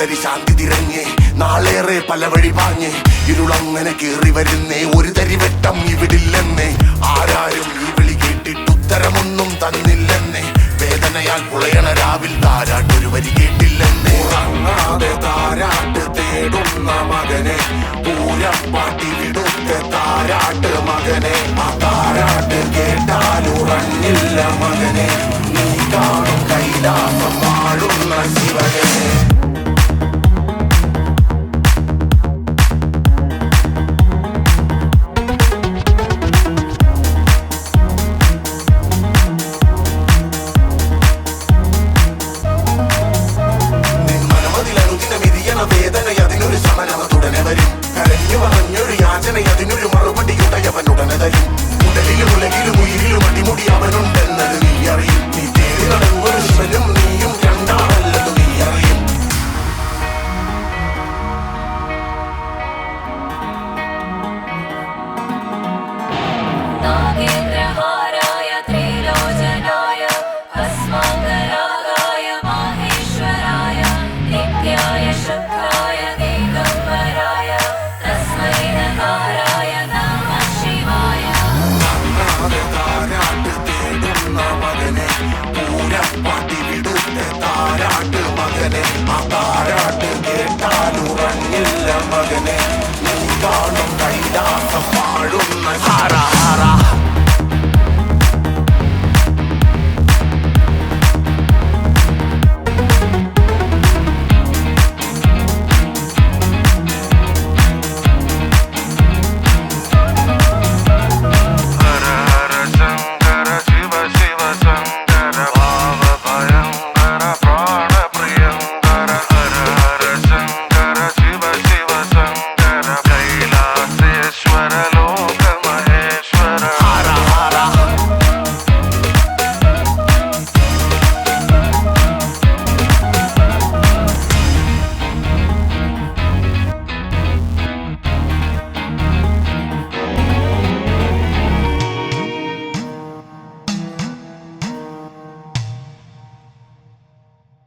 തരി ശാന്തി തിരഞ്ഞേ. നാളേറെ പല വഴി പാഞ്ഞ്. ഇരുളങ്ങനെ കീറി വരുന്നേ. ഒരു തരി വെട്ടം ഇവിടില്ലെന്നേ. ആരാരും ഈ വിളി കേട്ടിട്ട് ഉത്തരമൊന്നും തന്നില്ലെന്നേ. വേദനയാൽ പുളയണ രാവിൽ താരാട്ടൊരു വരി കേട്ടില്ലെന്നേ. ഉറങ്ങാതെ താരാട്ട് തേടുന്ന മകനെ. പൂരപ്പാട്ടി വിടുത്തെ താരാട്ട് മകനെ. ആ താരാട്ട് കേട്ടാൽ ഉറങ്ങില്ല മകനെ. വേദന അതിനൊരു തുടനെ വരും. കരഞ്ഞു പറഞ്ഞൊരു യാചന അതിനൊരു വിടുത്തെ താരാട്ട് മകനെ കാണും കൈലാസം പാടുന്ന സാറാ